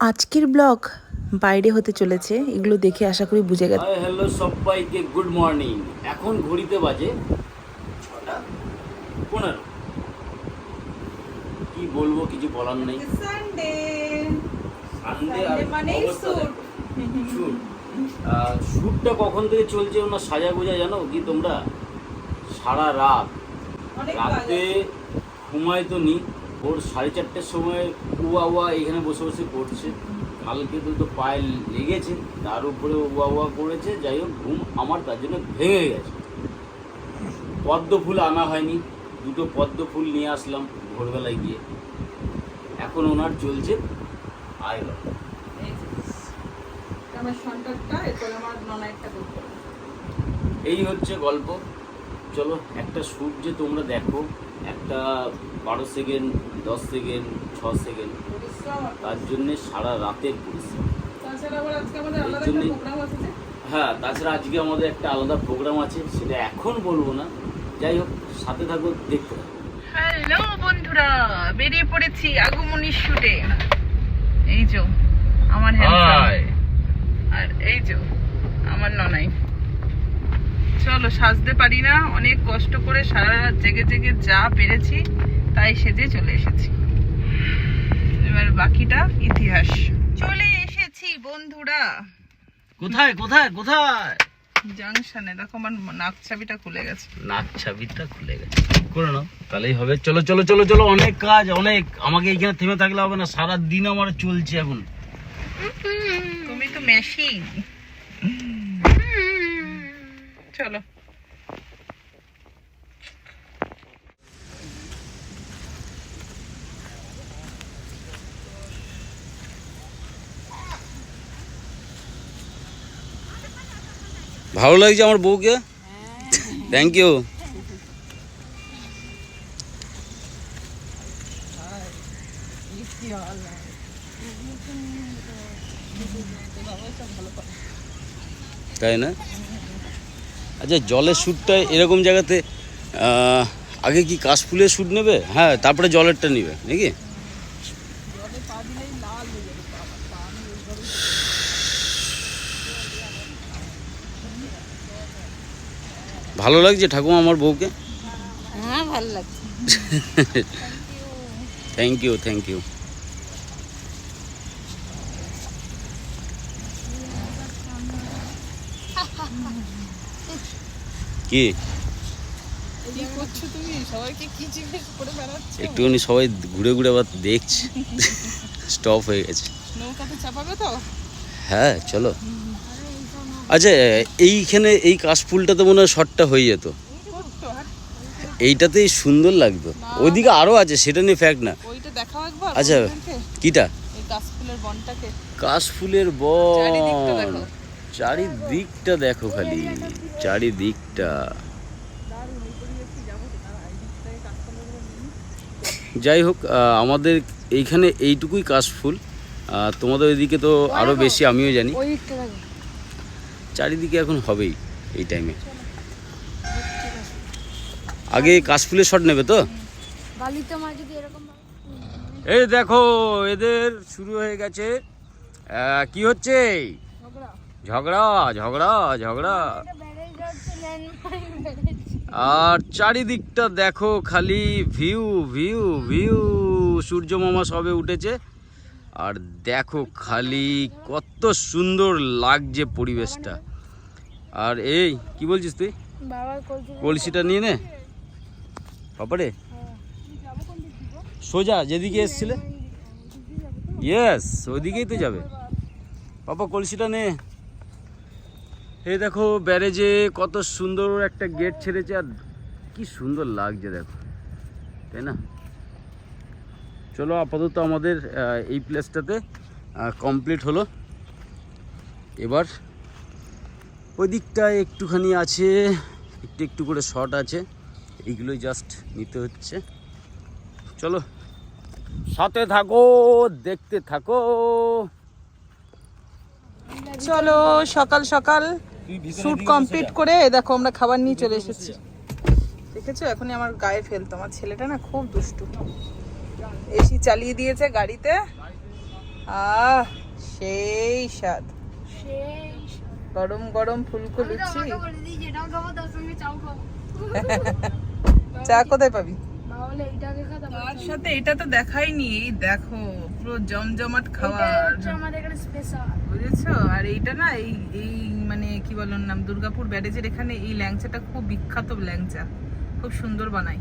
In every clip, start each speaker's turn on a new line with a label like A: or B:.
A: আজকের ব্লগ বাইরে হতে চলেছে এগুলো দেখে আশা করি বুঝে গেছে
B: হাই হ্যালো সবাইকে গুড মর্নিং। এখন ঘড়িতে বাজে ছটা পনেরো। কি বলব কিছু বলার নেই।
C: Sunday
B: Sunday. আহ, শ্যুটটা কখন থেকে চলছে ওনার সাজা গোজা জানো? কি তোমরা? সারা রাত। রাতে। ঘুমায় তো নি। ওর সাড়ে চারটের সময় উয়া উয়া এখানে বসে বসে করছে। কালকে তো তো পায়ে লেগেছে তার উপরে উয়া উয়া করেছে যাই হোক ঘুম আমার তার জন্য ভেঙে গেছে। পদ্ম ফুল আনা হয়নি দুটো পদ্ম ফুল নিয়ে আসলাম ভোরবেলায় গিয়ে। এখন ওনার চলছে আয়
C: এই
B: হচ্ছে গল্প। চলো একটা শ্যুট যে তোমরা দেখো একটা বারো সেকেন্ড দশ সেকেন্ড ছ সেকেন্ড। তার জন্যে সারা রাতের পরিশ্রম।
C: তাছাড়া আবার
B: এই
C: আলাদা একটা
B: জন্যই-
C: প্রোগ্রাম আছে যে?
B: হ্যাঁ তাছাড়া আজকে আমাদের একটা আলাদা প্রোগ্রাম আছে সেটা এখন বলব না। যাই হোক সাথে থাকো দেখতে থাকো।
C: হ্যালো বন্ধুরা বেরিয়ে পড়েছি আগমনী শুটে। এই যে আমার হ্যান্ডসাম আর এই যে আমার ননাই। চলো সাজতে পারি না অনেক কষ্ট করে সারা রাত জেগে জেগে যা পেরেছি। তাই সেজে চলে এসেছি। এবার বাকিটা ইতিহাস। চলে এসেছি বন্ধুরা।
B: কোথায় কোথায় কোথায়?
C: জাংশনে। দেখো আমার নাক চাবিটা খুলে গেছে।
B: নাক ছাবিটা খুলে গেছে। করে নাও। তাহলেই হবে। চলো চলো চলো চলো অনেক কাজ অনেক। আমাকে এইখানে থেমে থাকলে হবে না। সারা দিন আমার চলছে এখন।
C: তুমি তো মেশিন চলো।
B: ভালো লাগছে আমার বউকে? থ্যাংক ইউ তাই না? আচ্ছা জলের শ্যুটটা এরকম জায়গাতে আগে কি কাশফুলের শ্যুট নেবে? হ্যাঁ তারপরে জলেরটা নেবে নাকি? ভালো লাগছে ঠাকুমা আমার বউকে?
C: হ্যাঁ ভালো লাগছে।
B: থ্যাংক ইউ থ্যাংক ইউ কি?
C: কি করছ তুমি? সবাইকে কি জিজ্ঞেস করে বেড়াচ্ছ?
B: একটুখানি সবাই ঘুরে ঘুরে আবার দেখছি। স্টপ হয়ে গেছে।
C: নৌকাতে চাপাবে তো?
B: হ্যাঁ চলো। আচ্ছা এইখানে এই কাশফুলটাতে মনে হয় শটটা হয়ে যেত। এইটাতেই সুন্দর লাগতো। ওইদিকে আরও আছে সেটা নিয়ে ফ্যাক্ট না। আচ্ছা কিটা?
C: কাশফুলের
B: বন। চারিদিকটা দেখো খালি। চারিদিকটা। যাই হোক আমাদের এইখানে এইটুকুই কাশফুল। তোমাদের ওইদিকে তো আরও বেশি আমিও জানি। চারিদিকে এখন হবেই এই টাইমে আগে কাশফুলের শট নেবে তো? এই দেখো এদের শুরু হয়ে গেছে কি হচ্ছে? ঝগড়া। ঝগড়া ঝগড়া আর চারিদিকটা দেখো খালি ভিউ ভিউ ভিউ সূর্য মামা সবে উঠেছে। আর দেখো খালি কত সুন্দর লাগছে পরিবেশটা। আর এই কি বলছিস তুই? কলসিটা নিয়ে নে। বাবারে। সোজা যেদিকে এসছিলে। ইয়েস ওইদিকেই তো যাবে। বাবা কলসিটা নে। এই দেখো ব্যারেজে কত সুন্দর একটা গেট ছেড়েছে আর কি সুন্দর লাগছে দেখো। তাই না? চলো আপাতত আমাদের এই প্লেসটাতে কমপ্লিট হলো। এবার ওই দিকটায় একটুখানি আছে একটু একটু করে শর্ট আছে এইগুলোই জাস্ট নিতে হচ্ছে। চলো। সাথে থাকো দেখতে থাকো।
C: চলো সকাল সকাল শুট কমপ্লিট করে দেখো আমরা খাবার নিয়ে চলে এসেছি। দেখেছ? এখনই আমার গায়ে ফেলতো। আমার ছেলেটা না খুব দুষ্টু। এসি চালিয়ে দিয়েছে গাড়িতে। আহ সেই স্বাদ।
D: সেই
C: গরম গরম ফুলকো লুচি
D: চাও খাব
C: চা কোথায় পাবি? তার সাথে এটা তো দেখাইনি এই দেখো পুরো জমজমাট
D: এটা
C: খাবার
D: হচ্ছে আমাদের এখানে স্পেশাল
C: বুঝেছ? আর এইটা না এই এই মানে কি বলার নাম দুর্গাপুর ব্যারেজের এখানে এই ল্যাংচাটা খুব বিখ্যাত ল্যাংচা। খুব সুন্দর বানায়।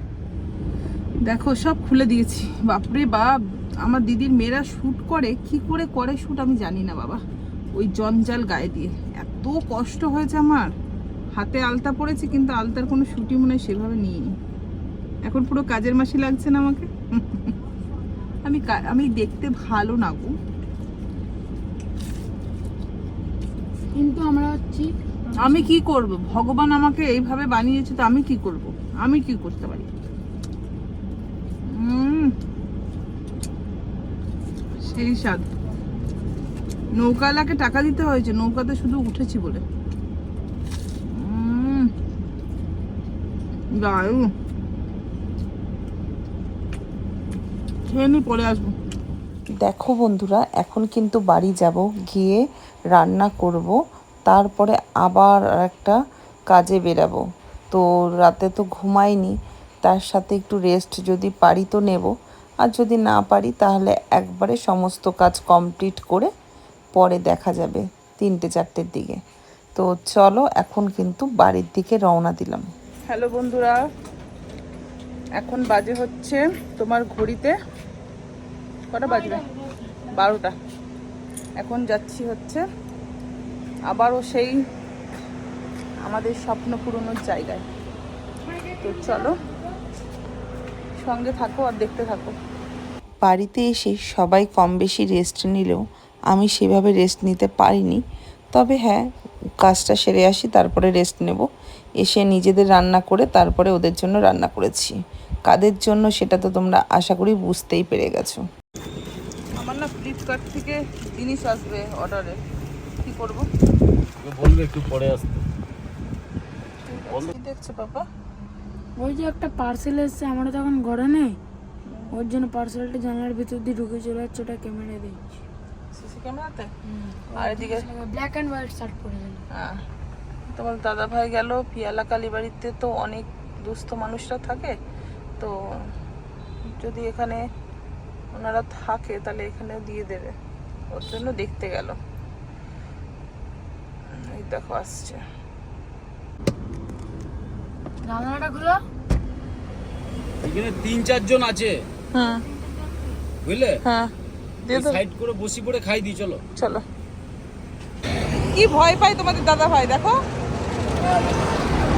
C: দেখো সব খুলে দিয়েছি। বাপরে বাপ আমার দিদির মেয়েরা শ্যুট করে কি করে করে শ্যুট আমি জানি না বাবা। ওই জঞ্জাল গায়ে দিয়ে। এত কষ্ট হয়েছে আমার। হাতে আলতা পড়েছে কিন্তু আলতার কোনো শুটি মনে হয় সেভাবে নিইনি। এখন পুরো কাজের মাসি লাগছে না আমাকে। আমি আমি দেখতে ভালো না গো।
D: কিন্তু আমরা হচ্ছি
C: আমি কি করব? ভগবান আমাকে এইভাবে বানিয়েছে তো আমি কি করব? আমি কি করতে পারি? সেই স্বাদ। নৌকালাকে টাকা দিতে হয়েছে, নৌকাতে শুধু উঠেছি বলে। দারুণ। পরে আসব।
A: দেখো বন্ধুরা, এখন কিন্তু বাড়ি যাব, গিয়ে রান্না করব, তারপরে আবার একটা কাজে বেরাবো। তো রাতে তো ঘুমাইনি, তার সাথে একটু রেস্ট যদি পারি তো নেব, আর যদি না পারি তাহলে একবারে সমস্ত কাজ কমপ্লিট করে পরে দেখা যাবে তিনটে চারটের দিকে। তো চলো এখন কিন্তু বাড়ির দিকে রওনা দিলাম।
C: হ্যালো বন্ধুরা এখন বাজে হচ্ছে তোমার ঘড়িতে। কটা বাজবে? বারোটা। এখন যাচ্ছি হচ্ছে আবারও সেই আমাদের স্বপ্ন পূরণের জায়গায়। তো চলো সঙ্গে থাকো আর দেখতে থাকো।
A: বাড়িতে এসে সবাই কম বেশি রেস্ট নিলেও আমি সেভাবে রেস্ট নিতে পারিনি। তবে হ্যাঁ কাজটা সেরে আসি তারপরে রেস্ট নেব। এসে নিজেদের রান্না করে তারপরে ওদের জন্য রান্না করেছি। কাদের জন্য সেটা তো তোমরা আশা করি বুঝতেই পেরে গেছো।
C: আমার না ফ্লিপকার্ট থেকে জিনিস আসবে অর্ডারে কি করব?
B: বলবে একটু পরে আসতে।
C: কি দেখছ বাবা
D: ওই যে একটা পার্সেল এসছে আমরা তখন ঘরে নেই। ওর জন্য পার্সেলটা জানালার ভিতর দিয়ে ঢুকে চলে যাচ্ছে ওটা ক্যামেরা দিচ্ছি
C: ক্যামেরাতে? আর এদিকে
D: ব্ল্যাক অ্যান্ড হোয়াইট শার্ট পরে
C: হ্যাঁ। তোমার দাদা ভাই গেল পিয়ালা কালীবাড়িতে তো অনেক দুস্থ মানুষরা থাকে তো যদি এখানে ওনারা থাকে তাহলে এখানেও দিয়ে দেবে। ওর জন্য দেখতে গেল। এই দেখো আসছে।
D: জানালাটা খুলো।
B: এখানে তিন চারজন আছে।
C: হুম
B: বুঝলে?
C: হ্যাঁ। দিয়ে
B: সাইড করে বসি পড়ে খাই দিই চলো।
C: চলো। কি ভয় পাই তোমাদের দাদা ভাই দেখো।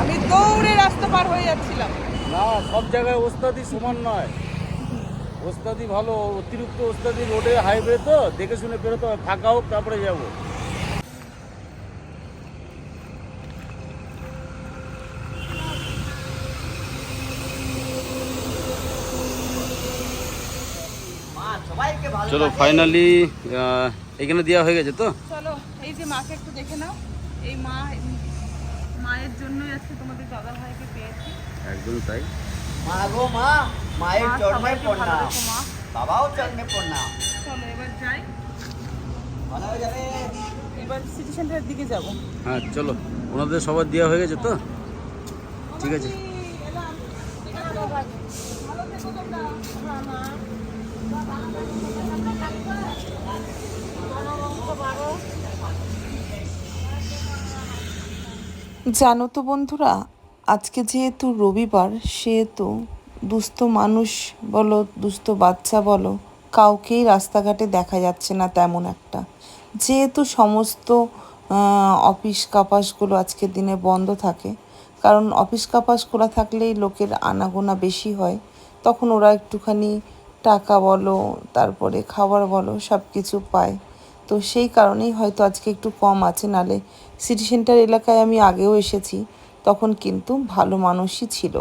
C: আমি দৌড়ে রাস্তা পার হয়ে যাচ্ছিলাম।
B: না সব জায়গায় ওস্তাদি সমান নয়। ওস্তাদি ভালো অতিরিক্ত ওস্তাদি রোডে হাইওয়ে তো দেখে শুনে বেরোতে হয় ফাঁকা হোক তারপরে যাব। চলো ফাইনালি এখানে দেওয়া হয়ে গেছে তো?
C: চলো এই যে মাকে একটু দেখে নাও। এই মা মায়ের জন্যই আজকে তোমাদের দাদা ভাইকে পেয়েছি।
B: একদম তাই।
E: মা গো মা মায়ের চরণে প্রণাম
C: মা।
E: বাবাও চরণে প্রণাম
C: চলো এবার যাই।
E: ভালো যাবে।
C: এবার সিটি সেন্টারের দিকে যাব।
B: হ্যাঁ চলো ওনাদের সবার দেওয়া হয়ে গেছে তো? ঠিক আছে।
A: জানো তো বন্ধুরা, আজকে যেহেতু রবিবার, সেহেতু দুস্থ মানুষ বলো, দুস্থ বাচ্চা বলো, কাউকেই রাস্তাঘাটে দেখা যাচ্ছে না তেমন একটা। যেহেতু সমস্ত অফিস কাপাসগুলো আজকের দিনে বন্ধ থাকে, কারণ অফিস কাপাস খোলা থাকলেই লোকের আনাগোনা বেশি হয়, তখন ওরা একটুখানি টাকা বলো, তারপরে খাবার বলো সব কিছু পায়। তো সেই কারণেই হয়তো আজকে একটু কম আছে, নালে সিটি সেন্টার এলাকায় আমি আগেও এসেছি, তখন কিন্তু ভালো মানুষই ছিল।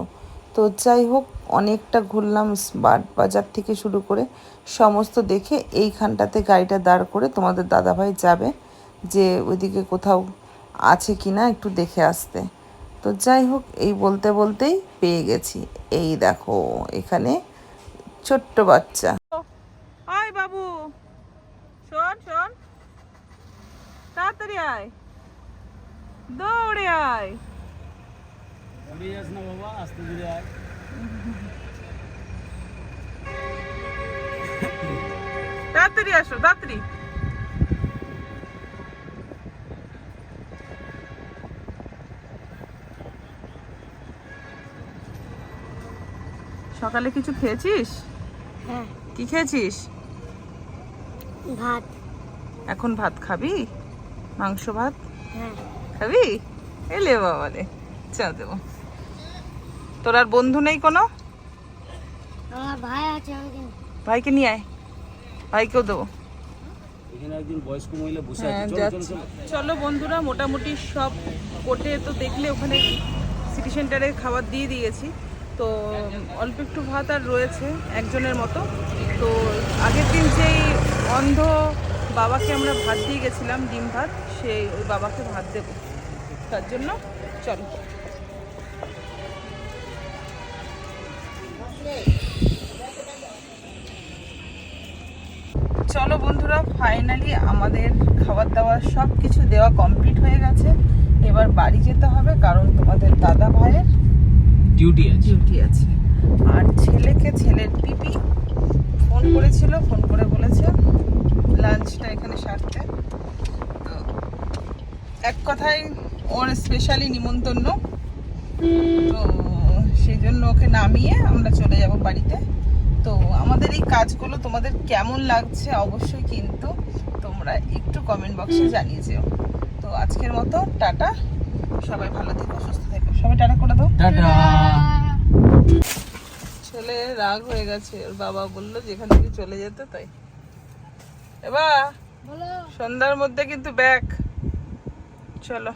A: তো যাই হোক, অনেকটা ঘুরলাম স্মার্ট বাজার থেকে শুরু করে সমস্ত দেখে এইখানটাতে গাড়িটা দাঁড় করে তোমাদের দাদাভাই যাবে, যে ওইদিকে কোথাও আছে কি না একটু দেখে আসতে। তো যাই হোক, এই বলতে বলতেই পেয়ে গেছি। এই দেখো, এখানে ছোট্ট বাচ্চা।
C: আয় বাবু। শোন শোন। তাড়াতাড়ি আয়। দৌড়ে আয়।
B: বাবা আয়
C: তাড়াতাড়ি আসো, তাড়াতাড়ি। সকালে কিছু খেয়েছিস?
D: হ্যাঁ।
C: কি খেয়েছিস?
D: ভাত।
C: এখন ভাত খাবি? মাংস ভাত?
D: হ্যাঁ।
C: খাবি? এলে বাবা রে চা দেবো। তোর আর বন্ধু নেই কোনো?
D: আমার ভাই আছে
C: ভাইকে নিয়ে আয়। ভাইকেও দেবো।
B: বয়স্ক মহিলা বসে
C: হ্যাঁ,
B: চলো
C: বন্ধুরা মোটামুটি সব কোর্টে তো দেখলে ওখানে সিটি সেন্টারে খাবার দিয়ে দিয়েছি। তো অল্প একটু ভাত আর রয়েছে একজনের মতো। তো আগের দিন যেই অন্ধ বাবাকে আমরা ভাত দিয়ে গেছিলাম, ডিম ভাত, সেই ওই বাবাকে ভাত দেবো। তার জন্য চলো। চলো বন্ধুরা ফাইনালি আমাদের খাবার দাবার সব কিছু দেওয়া কমপ্লিট হয়ে গেছে। এবার বাড়ি যেতে হবে, কারণ তোমাদের
B: ডিউটি আছে।
C: ডিউটি আছে। আর ছেলেকে ছেলের পিপি ফোন করেছিল ফোন করে বলেছে লাঞ্চটা এখানে সারতে। তো এক কথায় ওর স্পেশালি নিমন্ত্রণ। তো সেই জন্য ওকে নামিয়ে আমরা চলে যাব বাড়িতে। তো আমাদের এই কাজগুলো তোমাদের কেমন লাগছে অবশ্যই কিন্তু তোমরা একটু কমেন্ট বক্সে জানিয়ে যেও। তো আজকের মতো টাটা। সবাই ভালো থেকো সুস্থ থেকো। সবাই টাটা করে দাও।
B: টাটা।
C: ছেলে রাগ হয়ে গেছে ওর বাবা বলল যেখান থেকে চলে যেতে তাই। এবার সন্ধ্যার মধ্যে কিন্তু ব্যাক। চলো।